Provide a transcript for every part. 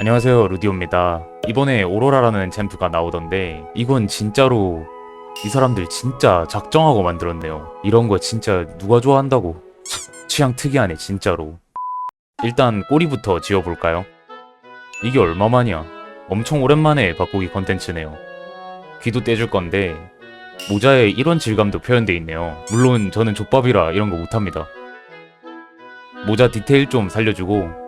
안녕하세요 루디오입니다. 이번에 오로라라는 챔프가 나오던데 이건 진짜로 이 사람들 진짜 작정하고 만들었네요. 이런 거 진짜 누가 좋아한다고? 취향 특이하네 진짜로. 일단 꼬리부터 지어볼까요? 이게 얼마만이야? 엄청 오랜만에 바꾸기 컨텐츠네요. 귀도 떼줄 건데 모자에 이런 질감도 표현돼 있네요. 물론 저는 족밥이라 이런 거 못합니다. 모자 디테일 좀 살려주고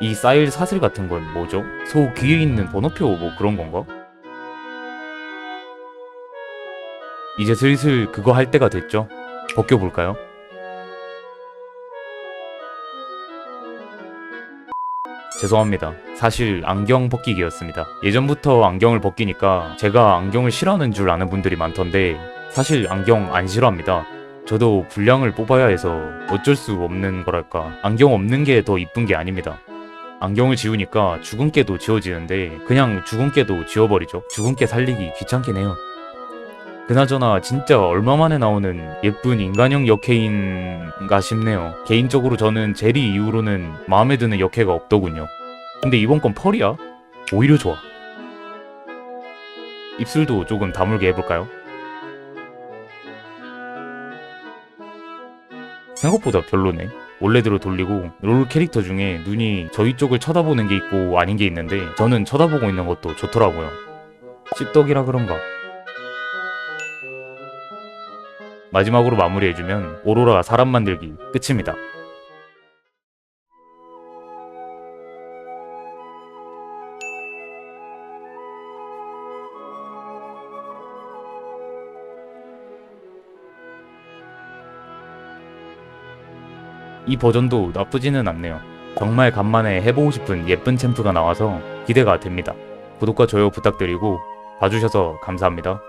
이 사일 사슬 같은 건 뭐죠? 소 귀에 있는 번호표 뭐 그런 건가? 이제 슬슬 그거 할 때가 됐죠? 벗겨볼까요? 죄송합니다. 사실 안경 벗기기였습니다. 예전부터 안경을 벗기니까 제가 안경을 싫어하는 줄 아는 분들이 많던데 사실 안경 안 싫어합니다. 저도 분량을 뽑아야 해서 어쩔 수 없는 거랄까 안경 없는 게 더 이쁜 게 아닙니다. 안경을 지우니까 주근깨도 지워지는데 그냥 주근깨도 지워버리죠. 주근깨 살리기 귀찮긴 해요. 그나저나 진짜 얼마 만에 나오는 예쁜 인간형 역해인가 싶네요. 개인적으로 저는 제리 이후로는 마음에 드는 역해가 없더군요. 근데 이번 건 펄이야? 오히려 좋아. 입술도 조금 다물게 해볼까요? 생각보다 별로네. 원래대로 돌리고 롤 캐릭터 중에 눈이 저희 쪽을 쳐다보는 게 있고 아닌 게 있는데 저는 쳐다보고 있는 것도 좋더라고요. 씹덕이라 그런가. 마지막으로 마무리해주면 오로라 사람 만들기 끝입니다. 이 버전도 나쁘지는 않네요. 정말 간만에 해보고 싶은 예쁜 챔프가 나와서 기대가 됩니다. 구독과 좋아요 부탁드리고 봐주셔서 감사합니다.